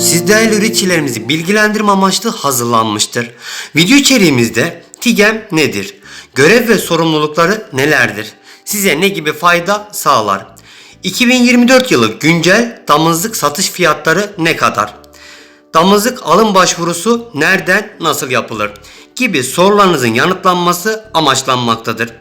siz değerli üreticilerimizi bilgilendirme amaçlı hazırlanmıştır. Video içeriğimizde TİGEM nedir? Görev ve sorumlulukları nelerdir? Size ne gibi fayda sağlar? 2024 yılı güncel damızlık satış fiyatları ne kadar? Damızlık alım başvurusu nereden nasıl yapılır? Gibi sorularınızın yanıtlanması amaçlanmaktadır.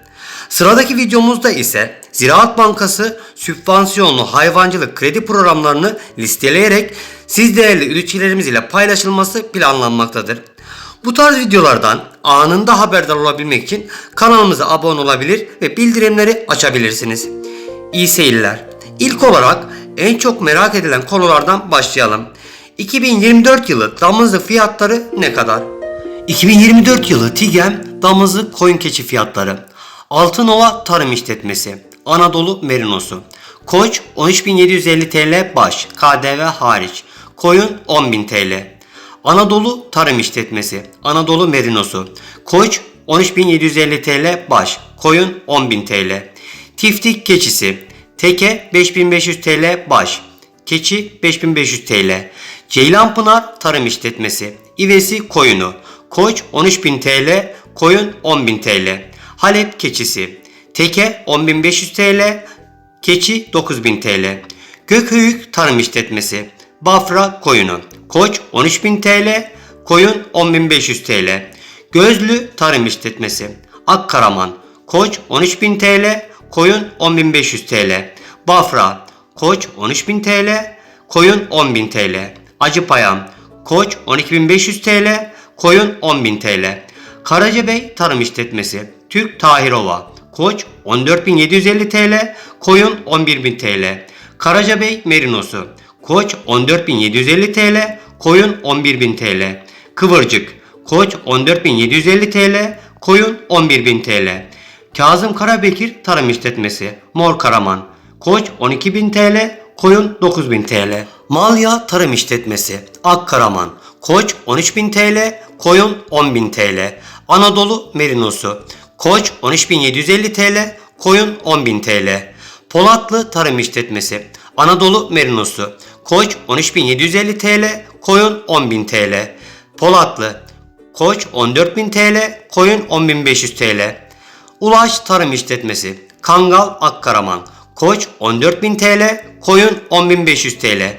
Sıradaki videomuzda ise Ziraat Bankası sübvansiyonlu hayvancılık kredi programlarını listeleyerek siz değerli üreticilerimiz ile paylaşılması planlanmaktadır. Bu tarz videolardan anında haberdar olabilmek için kanalımıza abone olabilir ve bildirimleri açabilirsiniz. İyi seyirler. İlk olarak en çok merak edilen konulardan başlayalım. 2024 yılı damızlık fiyatları ne kadar? 2024 yılı TİGEM damızlık koyun keçi fiyatları. Altınova Tarım İşletmesi. Anadolu Merinosu. Koç 13.750 TL baş. KDV hariç. Koyun 10.000 TL. Anadolu Tarım İşletmesi. Anadolu Merinosu. Koç 13.750 TL baş. Koyun 10.000 TL. Tiftik keçisi. Teke 5500 TL baş. Keçi 5500 TL. Ceylanpınar Tarım İşletmesi. İvesi koyunu. Koç 13.000 TL, koyun 10.000 TL. Halep keçisi. Teke 10.500 TL, keçi 9.000 TL. Gökhöyük Tarım İşletmesi. Bafra koyunu. Koç 13.000 TL, koyun 10.500 TL. Gözlü Tarım İşletmesi. Akkaraman. Koç 13.000 TL, koyun 10.500 TL. Bafra. Koç 13.000 TL, koyun 10.000 TL. Acıpayam. Koç 12.500 TL, koyun 10.000 TL. Karacabey Tarım İşletmesi. Türk Tahirova. Koç 14.750 TL, koyun 11.000 TL. Karacabey Merinosu. Koç 14.750 TL, koyun 11.000 TL. Kıvırcık. Koç 14.750 TL, koyun 11.000 TL. Kazım Karabekir Tarım İşletmesi. Mor Karaman. Koç 12.000 TL, koyun 9.000 TL. Malya Tarım İşletmesi. Akkaraman. Koç 13.000 TL, koyun 10.000 TL. Anadolu Merinosu. Koç 13.750 TL, koyun 10.000 TL. Polatlı Tarım İşletmesi. Anadolu Merinosu. Koç 13.750 TL, koyun 10.000 TL. Polatlı. Koç 14.000 TL, koyun 10.500 TL. Ulaş Tarım İşletmesi. Kangal Akkaraman. Koç 14.000 TL, koyun 10.500 TL.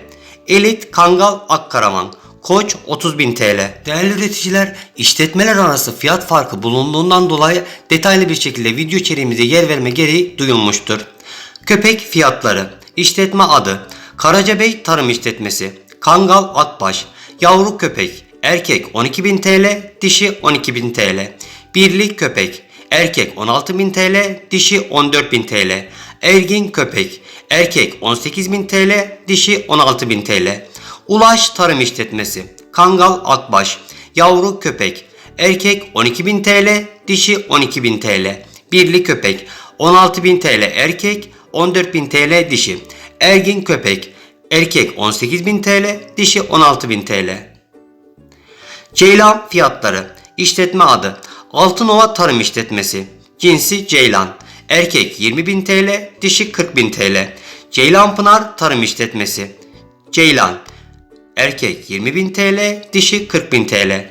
Elit Kangal Akkaraman. Koç 30.000 TL. Değerli üreticiler, işletmeler arası fiyat farkı bulunduğundan dolayı detaylı bir şekilde video içeriğimize yer verme gereği duyulmuştur. Köpek fiyatları. İşletme adı. Karacabey Tarım İşletmesi. Kangal Akbaş. Yavru köpek. Erkek 12.000 TL, dişi 12.000 TL. Birlik köpek. Erkek 16.000 TL, dişi 14.000 TL. Ergin köpek. Erkek 18.000 TL, dişi 16.000 TL. Ulaş Tarım İşletmesi. Kangal Akbaş. Yavru köpek. Erkek 12.000 TL, dişi 12.000 TL. Birli köpek. 16.000 TL erkek, 14.000 TL dişi. Ergin köpek. Erkek 18.000 TL, dişi 16.000 TL. Ceylan fiyatları. İşletme adı. Altınova Tarım İşletmesi. Cinsi Ceylan. Erkek 20.000 TL, dişi 40.000 TL. Ceylanpınar Tarım İşletmesi. Ceylan. Erkek 20.000 TL, dişi 40.000 TL.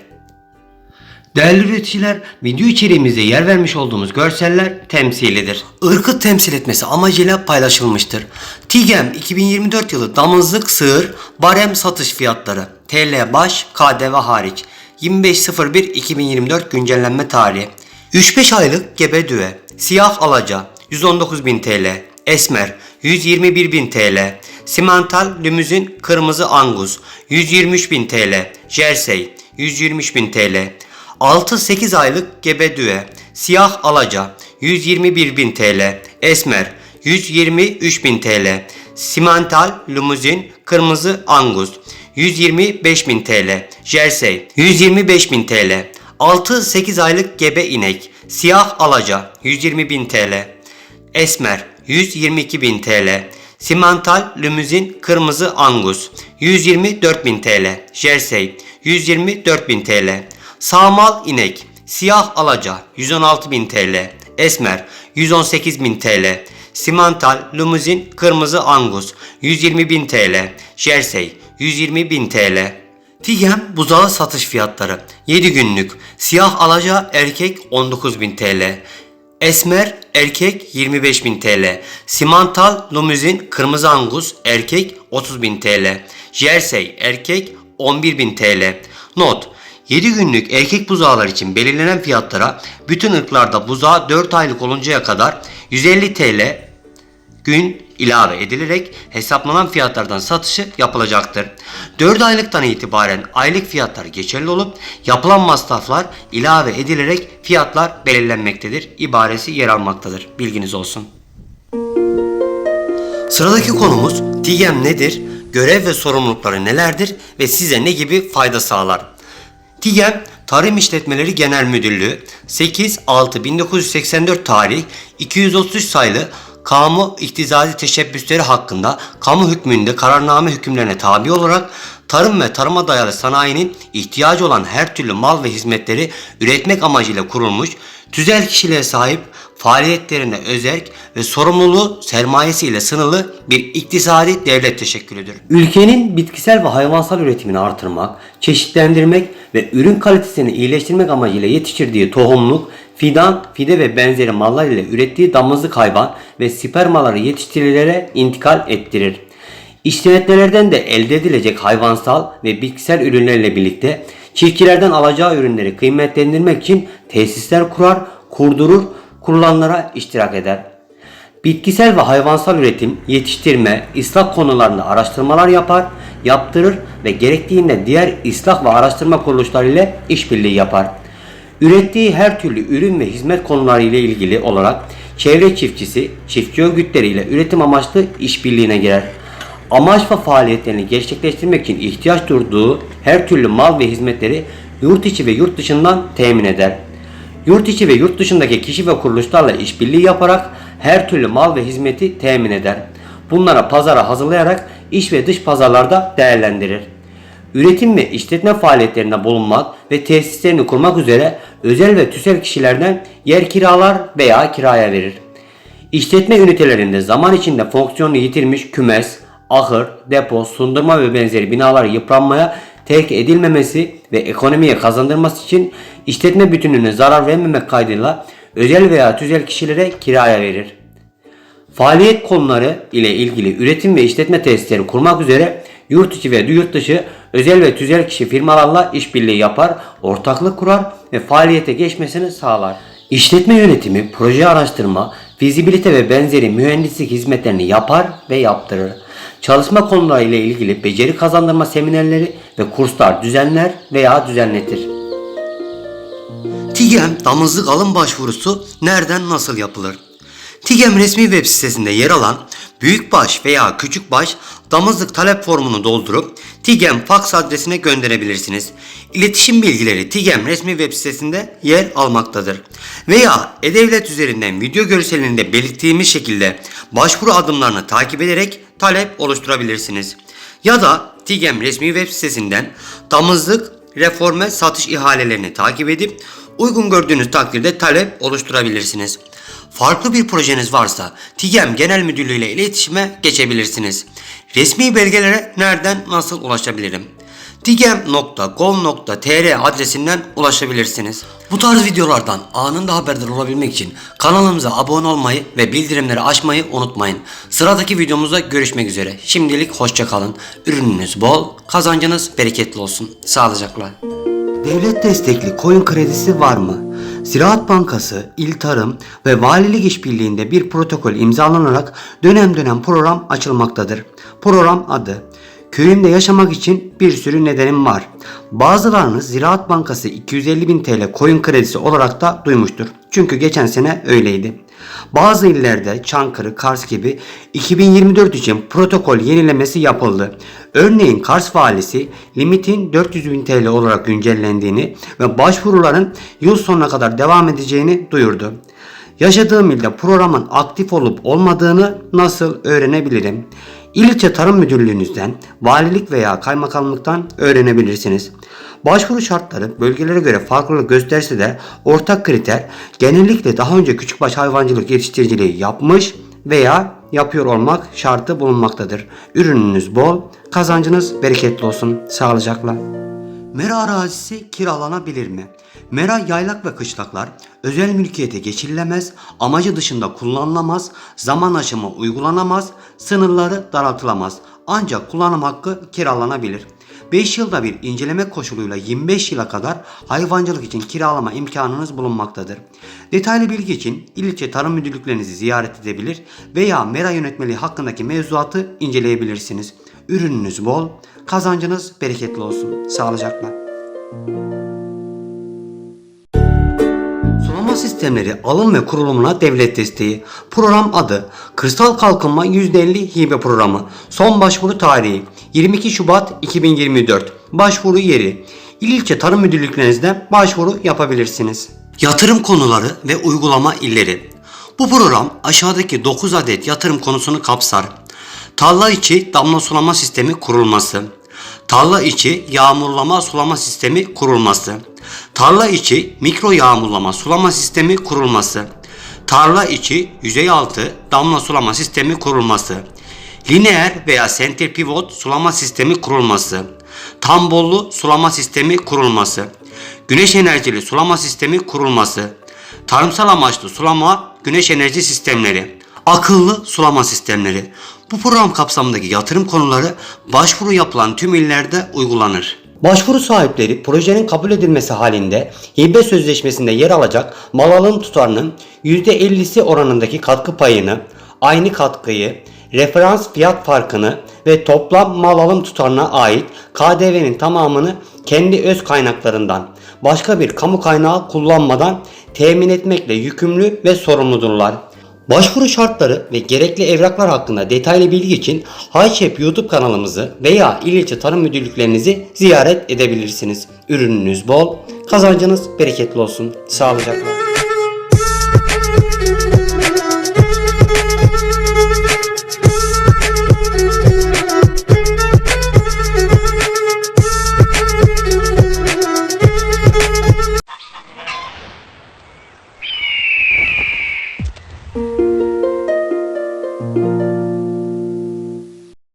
Değerli üreticiler, video içeriğimizde yer vermiş olduğumuz görseller temsilidir. Irkı temsil etmesi amacıyla paylaşılmıştır. TİGEM 2024 yılı damızlık sığır barem satış fiyatları TL baş KDV hariç 25.01.2024 güncellenme tarihi 3-5 aylık gebe düve siyah alaca 119.000 TL esmer 121.000 TL simental limuzin kırmızı angus. 123.000 TL jersey 123.000 TL 6-8 aylık gebe düve, siyah alaca 121.000 TL, esmer 123.000 TL, simental limuzin kırmızı angus. 125.000 TL, jersey 125.000 TL, 6-8 aylık gebe inek, siyah alaca 120.000 TL, esmer 122.000 TL, simental limuzin kırmızı angus. 124.000 TL, jersey 124.000 TL, Sağmal inek, siyah alaca 116.000 TL, esmer 118.000 TL, simental limuzin kırmızı angus 120.000 TL, jersey 120 bin TL. Tigem buzağı satış fiyatları 7 günlük. Siyah alaca erkek 19 bin TL. Esmer erkek 25.000 TL. Simantal limuzin kırmızı angus erkek 30.000 TL. Jersey erkek 11.000 TL. Not 7 günlük erkek buzağlar için belirlenen fiyatlara bütün ırklarda buzağı 4 aylık oluncaya kadar 150 TL gün ilave edilerek hesaplanan fiyatlardan satışı yapılacaktır. 4 aylıktan itibaren aylık fiyatlar geçerli olup yapılan masraflar ilave edilerek fiyatlar belirlenmektedir. ibaresi yer almaktadır. Bilginiz olsun. Sıradaki konumuz TİGEM nedir? Görev ve sorumlulukları nelerdir ve size ne gibi fayda sağlar? TİGEM Tarım İşletmeleri Genel Müdürlüğü 8-6-1984 tarih 233 sayılı kamu iktizazi teşebbüsleri hakkında kamu hükmünde kararname hükümlerine tabi olarak tarım ve tarıma dayalı sanayinin ihtiyacı olan her türlü mal ve hizmetleri üretmek amacıyla kurulmuş, tüzel kişiliğe sahip, faaliyetlerine özerk ve sorumluluğu sermayesiyle sınırlı bir iktisadi devlet teşekkülüdür. Ülkenin bitkisel ve hayvansal üretimini artırmak, çeşitlendirmek ve ürün kalitesini iyileştirmek amacıyla yetiştirdiği tohumluk, fidan, fide ve benzeri mallar ile ürettiği damızlık hayvan ve spermaları yetiştirilere intikal ettirir. İşletmelerden de elde edilecek hayvansal ve bitkisel ürünlerle birlikte çiftçilerden alacağı ürünleri kıymetlendirmek için tesisler kurar, kurdurur, kurulanlara iştirak eder. Bitkisel ve hayvansal üretim, yetiştirme, ıslah konularında araştırmalar yapar, yaptırır ve gerektiğinde diğer ıslah ve araştırma kuruluşları ile işbirliği yapar. Ürettiği her türlü ürün ve hizmet konuları ile ilgili olarak çevre çiftçisi, çiftçi örgütleri ile üretim amaçlı işbirliğine girer. Amaç ve faaliyetlerini gerçekleştirmek için ihtiyaç duyduğu her türlü mal ve hizmetleri yurt içi ve yurt dışından temin eder. Yurt içi ve yurt dışındaki kişi ve kuruluşlarla işbirliği yaparak her türlü mal ve hizmeti temin eder. Bunlara pazara hazırlayarak iç ve dış pazarlarda değerlendirir. Üretim ve işletme faaliyetlerinde bulunmak ve tesislerini kurmak üzere özel ve tüsel kişilerden yer kiralar veya kiraya verir. İşletme ünitelerinde zaman içinde fonksiyonunu yitirmiş kümes, ahır, depo, sundurma ve benzeri binalar yıpranmaya terk edilmemesi ve ekonomiye kazandırması için işletme bütünlüğüne zarar vermemek kaydıyla özel veya tüzel kişilere kiraya verir. Faaliyet konuları ile ilgili üretim ve işletme tesisleri kurmak üzere yurt içi ve yurt dışı özel ve tüzel kişi firmalarla işbirliği yapar, ortaklık kurar ve faaliyete geçmesini sağlar. İşletme yönetimi, proje araştırma, fizibilite ve benzeri mühendislik hizmetlerini yapar ve yaptırır. Çalışma konuları ile ilgili beceri kazandırma seminerleri ve kurslar düzenler veya düzenletir. TİGEM damızlık alım başvurusu nereden nasıl yapılır? TİGEM resmi web sitesinde yer alan büyükbaş veya küçükbaş damızlık talep formunu doldurup TİGEM fax adresine gönderebilirsiniz. İletişim bilgileri TİGEM resmi web sitesinde yer almaktadır. Veya E-Devlet üzerinden video görselinde belirttiğimiz şekilde başvuru adımlarını takip ederek talep oluşturabilirsiniz. Ya da TİGEM resmi web sitesinden damızlık reforme satış ihalelerini takip edip uygun gördüğünüz takdirde talep oluşturabilirsiniz. Farklı bir projeniz varsa TİGEM Genel Müdürlüğü ile iletişime geçebilirsiniz. Resmi belgelere nereden nasıl ulaşabilirim? tigem.gov.tr adresinden ulaşabilirsiniz. Bu tarz videolardan anında haberdar olabilmek için kanalımıza abone olmayı ve bildirimleri açmayı unutmayın. Sıradaki videomuzda görüşmek üzere. Şimdilik hoşçakalın. Ürününüz bol, kazancınız bereketli olsun. Sağlıcakla. Devlet destekli koyun kredisi var mı? Ziraat Bankası, İl Tarım ve Valilik İşbirliği'nde bir protokol imzalanarak dönem dönem program açılmaktadır. Program adı Köyümde yaşamak için bir sürü nedenim var. Bazılarınız Ziraat Bankası 250 bin TL koyun kredisi olarak da duymuştur. Çünkü geçen sene öyleydi. Bazı illerde Çankırı, Kars gibi 2024 için protokol yenilemesi yapıldı. Örneğin Kars valisi limitin 400 bin TL olarak güncellendiğini ve başvuruların yıl sonuna kadar devam edeceğini duyurdu. Yaşadığım ilde programın aktif olup olmadığını nasıl öğrenebilirim? İlçe Tarım Müdürlüğünüzden, valilik veya kaymakamlıktan öğrenebilirsiniz. Başvuru şartları bölgelere göre farklılık gösterse de ortak kriter genellikle daha önce küçükbaş hayvancılık yetiştiriciliği yapmış veya yapıyor olmak şartı bulunmaktadır. Ürününüz bol, kazancınız bereketli olsun. Sağlıcakla. Mera arazisi kiralanabilir mi? Mera yaylak ve kışlaklar özel mülkiyete geçirilemez, amacı dışında kullanılamaz, zaman aşımı uygulanamaz, sınırları daraltılamaz. Ancak kullanım hakkı kiralanabilir. 5 yılda bir inceleme koşuluyla 25 yıla kadar hayvancılık için kiralama imkanınız bulunmaktadır. Detaylı bilgi için il ilçe tarım müdürlüklerinizi ziyaret edebilir veya mera yönetmeliği hakkındaki mevzuatı inceleyebilirsiniz. Ürününüz bol, kazancınız bereketli olsun. Sağlıcakla. Sulama sistemleri alım ve kurulumuna devlet desteği. Program adı Kırsal Kalkınma %50 Hibe Programı. Son başvuru tarihi 22 Şubat 2024. Başvuru yeri İl ilçe tarım müdürlüklerinizde başvuru yapabilirsiniz. Yatırım konuları ve uygulama illeri. Bu program aşağıdaki 9 adet yatırım konusunu kapsar. Tarla içi damla sulama sistemi kurulması. Tarla içi yağmurlama sulama sistemi kurulması. Tarla içi mikro yağmurlama sulama sistemi kurulması. Tarla içi yüzey altı damla sulama sistemi kurulması. Lineer veya center pivot sulama sistemi kurulması. Tam bollu sulama sistemi kurulması. Güneş enerjili sulama sistemi kurulması. Tarımsal amaçlı sulama güneş enerji sistemleri. Akıllı sulama sistemleri. Bu program kapsamındaki yatırım konuları başvuru yapılan tüm illerde uygulanır. Başvuru sahipleri projenin kabul edilmesi halinde hibe sözleşmesinde yer alacak mal alım tutarının %50'si oranındaki katkı payını, aynı katkıyı, referans fiyat farkını ve toplam mal alım tutarına ait KDV'nin tamamını kendi öz kaynaklarından başka bir kamu kaynağı kullanmadan temin etmekle yükümlü ve sorumludurlar. Başvuru şartları ve gerekli evraklar hakkında detaylı bilgi için Hayşep YouTube kanalımızı veya il ilçe tarım müdürlüklerinizi ziyaret edebilirsiniz. Ürününüz bol, kazancınız bereketli olsun. Sağlıcakla.